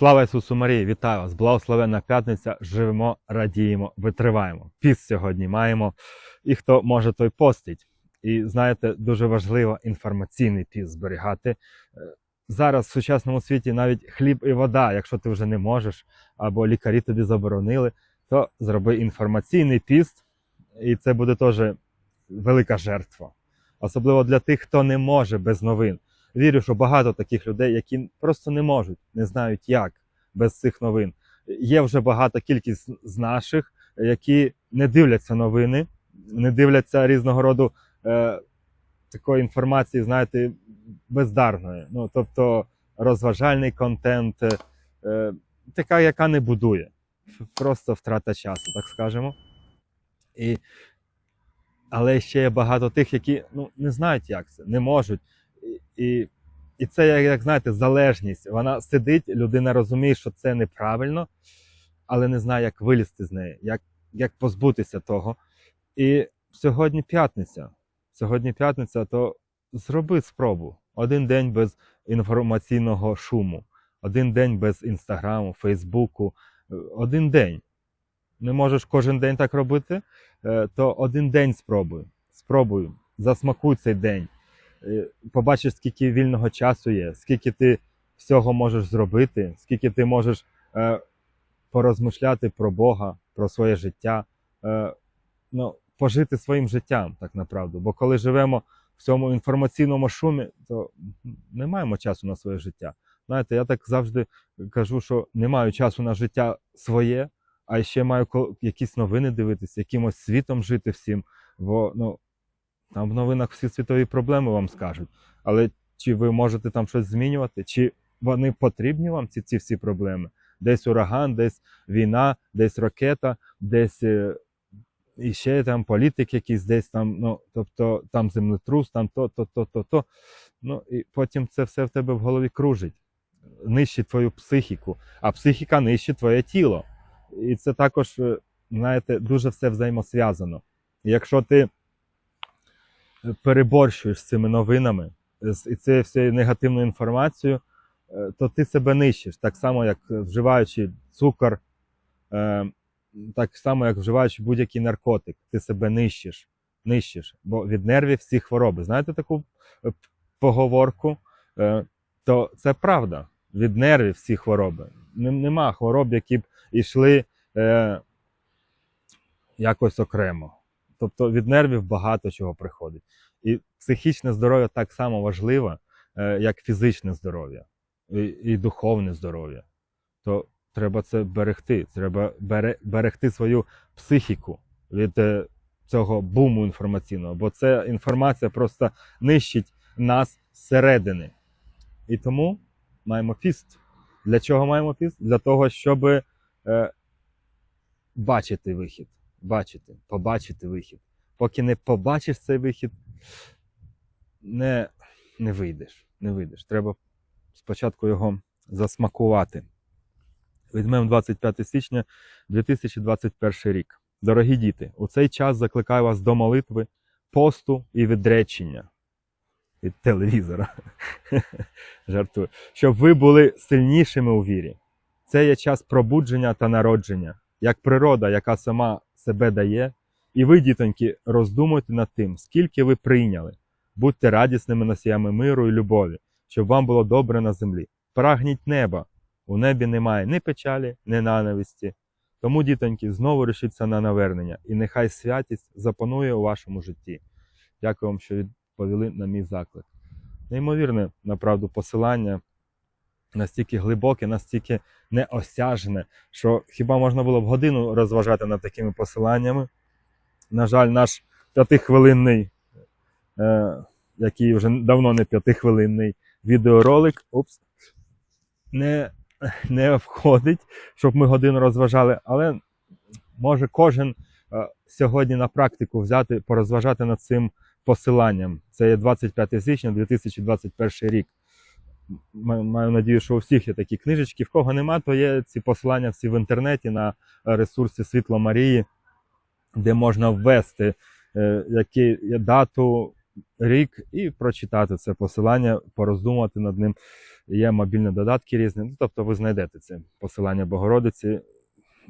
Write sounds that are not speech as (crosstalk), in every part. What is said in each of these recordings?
Слава Ісусу Марії! Вітаю вас! Благословенна п'ятниця! Живемо, радіємо, витриваємо. Піст сьогодні маємо. І хто може, той постить. І знаєте, дуже важливо інформаційний піст зберігати. Е, Зараз в сучасному світі навіть хліб і вода, якщо ти вже не можеш, або лікарі тобі заборонили, то зроби інформаційний піст, і це буде теж велика жертва. Особливо для тих, хто не може без новин. Вірю, що багато таких людей, які просто не можуть, не знають як без цих новин. Є вже багата кількість з наших, які не дивляться новини, не дивляться різного роду е, такої інформації, знаєте, бездарної. Ну, тобто розважальний контент, е, е, така, яка не будує. Просто втрата часу, так скажемо. І, але ще є багато тих, які ну, не знають, як це, не можуть. І, і, і це, як, знаєте, залежність. Вона сидить, людина розуміє, що це неправильно, але не знає, як вилізти з неї, як, як позбутися того. І сьогодні п'ятниця. Сьогодні п'ятниця, то зроби спробу. Один день без інформаційного шуму, один день без інстаграму, фейсбуку, один день. Не можеш кожен день так робити, е, то один день спробуй. Спробуй, засмакуй цей день. Е, Побачиш, скільки вільного часу є, скільки ти всього можеш зробити, скільки ти можеш е, порозмишляти про Бога, про своє життя, е, ну, пожити своїм життям, так направду. Бо коли живемо в цьому інформаційному шумі, то не маємо часу на своє життя. Знаєте, я так завжди кажу, що не маю часу на життя своє, а ще маю якісь новини дивитися, якимось світом жити всім. Бо ну, там в новинах всі світові проблеми вам скажуть. Але чи ви можете там щось змінювати? Чи вони потрібні вам, ці, ці всі проблеми? Десь ураган, десь війна, десь ракета, десь е, і ще там політик якийсь, десь там, ну, тобто там землетрус, там то, то, то, то, то. Ну, і потім це все в тебе в голові кружить, нищить твою психіку, а психіка нищить твоє тіло. І це також, е, знаєте, дуже все взаємосв'язано. Якщо ти переборщуєш з цими новинами і цією всією негативною інформацією, е, то ти себе нищиш. Так само, як вживаючи цукор, е, так само, як вживаючи будь-який наркотик, ти себе нищиш. Нищиш, бо від нервів всі хвороби. Знаєте таку е, поговорку? То це правда. Від нервів всі хвороби. Нема хвороб, які б йшли е, якось окремо. Тобто від нервів багато чого приходить. І психічне здоров'я так само важливе, як фізичне здоров'я і, і духовне здоров'я. То треба це берегти. Треба бере, берегти свою психіку від е, цього буму інформаційного, бо ця інформація просто нищить нас зсередини. І тому маємо піст. Для чого маємо піст? Для того, щоб е, бачити вихід. Бачити, побачити вихід. Поки не побачиш цей вихід, не, не вийдеш. Не вийдеш. Треба спочатку його засмакувати. Візьмемо 25 січня 2021 рік. Дорогі діти, у цей час закликаю вас до молитви, посту і відречення від телевізора. (laughs) Жартую. Щоб ви були сильнішими у вірі. Це є час пробудження та народження, як природа, яка сама себе дає. І ви, дітоньки, роздумуйте над тим, скільки ви прийняли. Будьте радісними носіями миру і любові, щоб вам було добре на землі. Прагніть неба. У небі немає ні печалі, ні ненависті. Тому, дітоньки, знову рішіться на навернення, і нехай святість запанує у вашому житті. Дякую вам, що відповіли на мій заклик. Неймовірне, направду, посилання настільки глибоке, настільки неосяжне, що хіба можна було б годину розважати над такими посиланнями. На жаль, наш п'ятихвилинний, е, який вже давно не п'ятихвилинний відеоролик, упс, не, не входить, щоб ми годину розважали, але може кожен е, сьогодні на практику взяти, порозважати над цим посиланням. Це є 25 січня 2021 рік. Маю надію, що у всіх є такі книжечки. В кого нема, то є ці посилання всі в інтернеті на ресурсі Світло Марії, де можна ввести е, які дату, рік і прочитати це посилання, пороздумувати над ним. Є мобільні додатки різні. Ну, тобто ви знайдете це посилання Богородиці.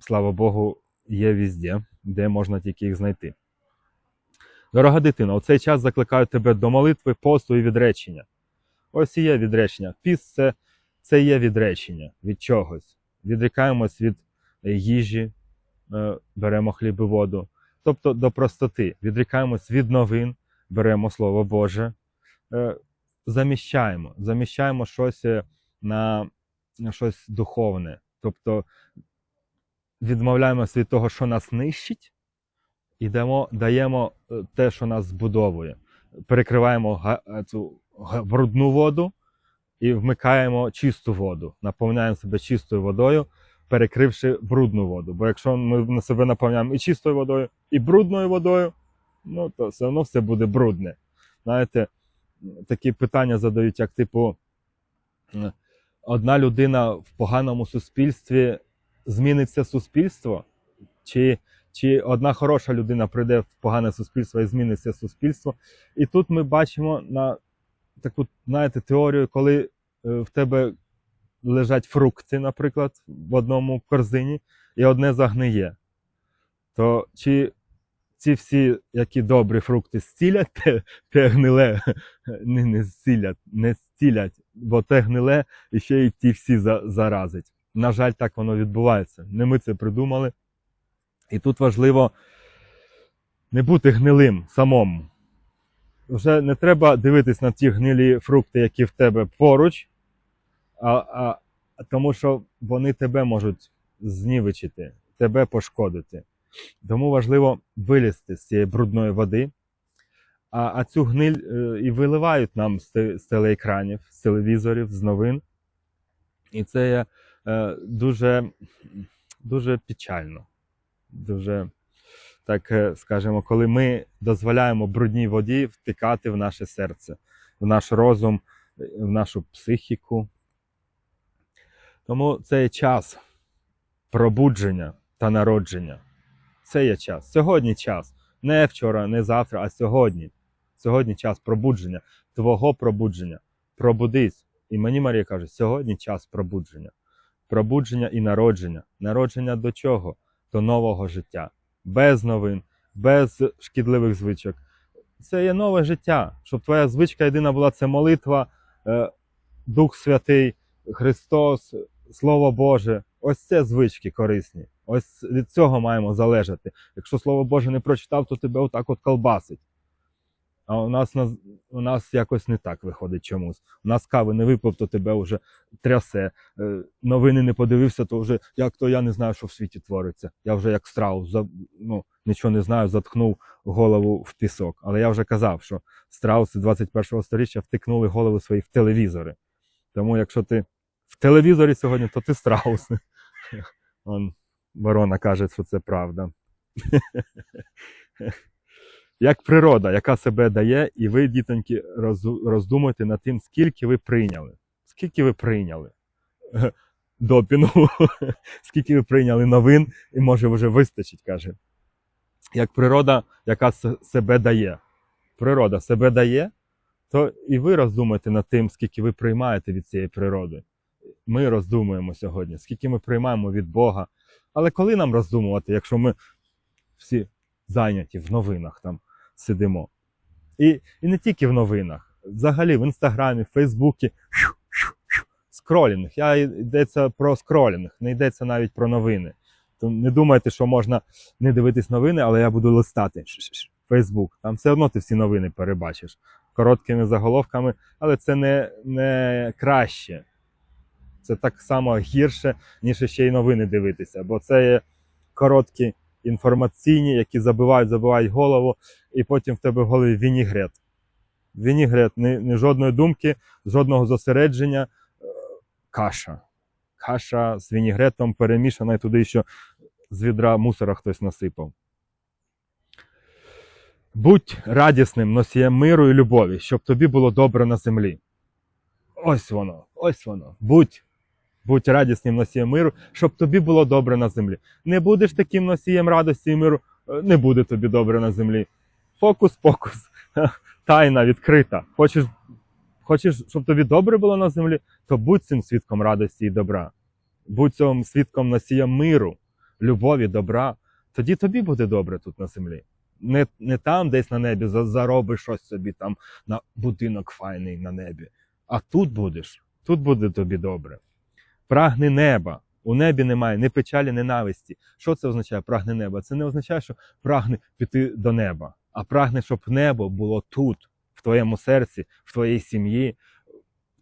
Слава Богу, є візде, де можна тільки їх знайти. Дорога дитина, у цей час закликаю тебе до молитви, посту і відречення. Ось і є відречення. Піст це, це є відречення від чогось. Відрікаємось від е, їжі, е, беремо хліб і воду. Тобто до простоти. Відрікаємось від новин, беремо Слово Боже, е, заміщаємо, заміщаємо щось на, щось духовне. Тобто відмовляємося від того, що нас нищить, і даємо, те, що нас збудовує. Перекриваємо цю брудну воду і вмикаємо чисту воду, наповняємо себе чистою водою, перекривши брудну воду. Бо якщо ми на себе наповняємо і чистою водою, і брудною водою, ну то все одно все буде брудне. Знаєте, такі питання задають, як типу, одна людина в поганому суспільстві зміниться суспільство, чи, чи одна хороша людина прийде в погане суспільство і зміниться суспільство. І тут ми бачимо на таку, знаєте, теорію, коли е, в тебе лежать фрукти, наприклад, в одному корзині, і одне загниє. То чи ці всі, які добрі фрукти зцілять, те, те гниле (laughs) не, не зцілять, не зцілять, бо те гниле і ще й ті всі за, заразить. На жаль, так воно відбувається. Не ми це придумали. І тут важливо не бути гнилим самому. Вже не треба дивитись на ті гнилі фрукти, які в тебе поруч, а, а, тому що вони тебе можуть знівечити, тебе пошкодити. Тому важливо вилізти з цієї брудної води. А, а цю гниль е, і виливають нам з, з телеекранів, з телевізорів, з новин. І це є е, дуже, дуже печально. Дуже, так е, скажемо, коли ми дозволяємо брудній воді втикати в наше серце, в наш розум, е, в нашу психіку. Тому це є час пробудження та народження. Це є час. Сьогодні час. Не вчора, не завтра, а сьогодні. Сьогодні час пробудження, твого пробудження. Пробудись. І мені Марія каже, сьогодні час пробудження. Пробудження і народження. Народження до чого? До нового життя. Без новин, без шкідливих звичок. Це є нове життя. Щоб твоя звичка єдина була це молитва, е, Дух Святий, Христос, Слово Боже. Ось це звички корисні. Ось від цього маємо залежати. Якщо Слово Боже не прочитав, то тебе отак от колбасить. А у нас, у нас якось не так виходить чомусь. У нас кави не випив, то тебе вже трясе. Е, Новини не подивився, то вже як то я не знаю, що в світі твориться. Я вже як страус, ну, нічого не знаю, заткнув голову в пісок. Але я вже казав, що страуси 21 століття втикнули голови свої в телевізори. Тому якщо ти в телевізорі сьогодні, то ти страус. (laughs) Он, ворона каже, що це правда. (laughs) Як природа, яка себе дає, і ви, дітоньки, роз- роздумуйте над тим, скільки ви прийняли. Скільки ви прийняли (laughs) допінгу, (laughs) скільки ви прийняли новин, і може вже вистачить, каже. Як природа, яка себе дає. Природа себе дає, то і ви роздумуйте над тим, скільки ви приймаєте від цієї природи. Ми роздумуємо сьогодні, скільки ми приймаємо від Бога. Але коли нам роздумувати, якщо ми всі зайняті в новинах там сидимо? І, і не тільки в новинах, взагалі в інстаграмі, в Фейсбуці скролінг. Я йдеться про скролінг, не йдеться навіть про новини. То не думайте, що можна не дивитись новини, але я буду листати Фейсбук. Там все одно ти всі новини перебачиш короткими заголовками, але це не, не краще. Це так само гірше, ніж ще й новини дивитися, бо це є короткі інформаційні, які забивають, забивають голову, і потім в тебе в голові вінігрет. Вінігрет, ні, ні жодної думки, жодного зосередження, е, каша. Каша з вінігретом перемішана і туди ще з відра мусора хтось насипав. Будь радісним носієм миру і любові, щоб тобі було добре на землі. Ось воно, ось воно. Будь, будь радісним носієм миру, щоб тобі було добре на землі. Не будеш таким носієм радості і миру, е, не буде тобі добре на землі. Фокус-покус. (laughs) Тайна відкрита. Хочеш, Хочеш, щоб тобі добре було на землі, то будь цим свідком радості і добра. Будь цим свідком носієм миру, любові, добра. Тоді тобі буде добре тут на землі. Не, не там, десь на небі, за- заробиш щось собі там на будинок файний на небі. А тут будеш, тут буде тобі добре. Прагни неба. У небі немає ні печалі, ненависті. Що це означає прагне неба? Це не означає, що прагне піти до неба, а прагне, щоб небо було тут, в твоєму серці, в твоїй сім'ї,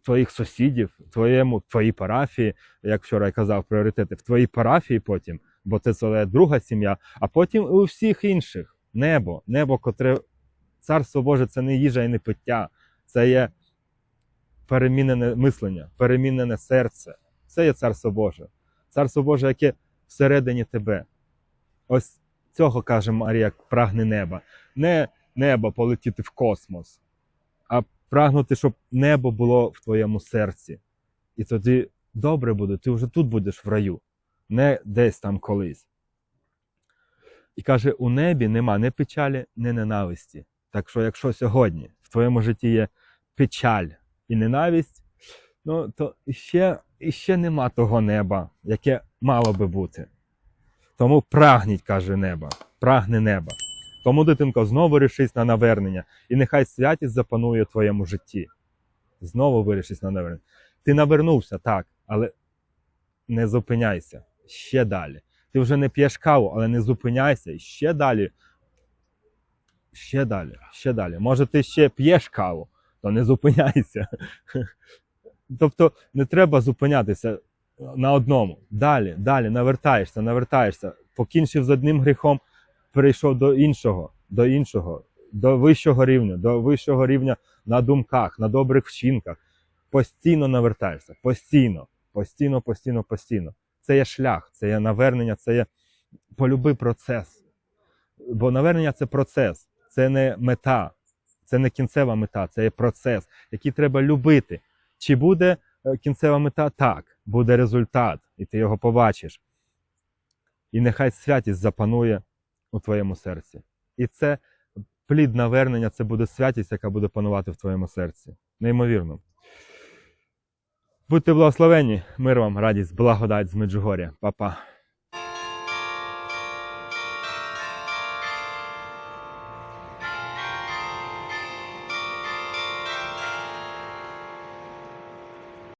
в твоїх сусідів, в твоєму, в твоїй парафії, як вчора я казав, пріоритети, в твоїй парафії потім, бо це твоя друга сім'я, а потім у всіх інших. Небо, небо, котре царство Боже, це не їжа і не пиття, це є перемінене мислення, перемінене серце. Це є царство Боже. Царство Боже, яке всередині тебе. Ось цього каже Марія, прагне неба. Не небо полетіти в космос, а прагнути, щоб небо було в твоєму серці. І тоді добре буде, ти вже тут будеш в раю, не десь там колись. І каже: у небі нема ні печалі, ні ненависті. Так що, якщо сьогодні в твоєму житті є печаль і ненависть, ну то іще, іще нема того неба, яке мало би бути. Тому прагніть, каже неба, прагне неба. Тому, дитинко, знову рішись на навернення, і нехай святість запанує в твоєму житті. Знову вирішись на навернення. Ти навернувся, так, але не зупиняйся ще далі. Ти вже не п'єш каву, але не зупиняйся і ще далі. Ще далі, ще далі. Може, ти ще п'єш каву, то не зупиняйся. Тобто не треба зупинятися на одному. Далі, далі, навертаєшся, навертаєшся. Покінчив з одним гріхом, перейшов до іншого, до іншого, до вищого рівня, до вищого рівня на думках, на добрих вчинках. Постійно навертаєшся, постійно, постійно, постійно, постійно. Це є шлях, це є навернення, це є полюби процес. Бо навернення це процес, це не мета, це не кінцева мета, це є процес, який треба любити. Чи буде е, кінцева мета? Так, буде результат, і ти його побачиш. І нехай святість запанує у твоєму серці. І це плід навернення, це буде святість, яка буде панувати в твоєму серці. Неймовірно. Будьте благословені, мир вам, радість, благодать з Меджугоря. Па-па.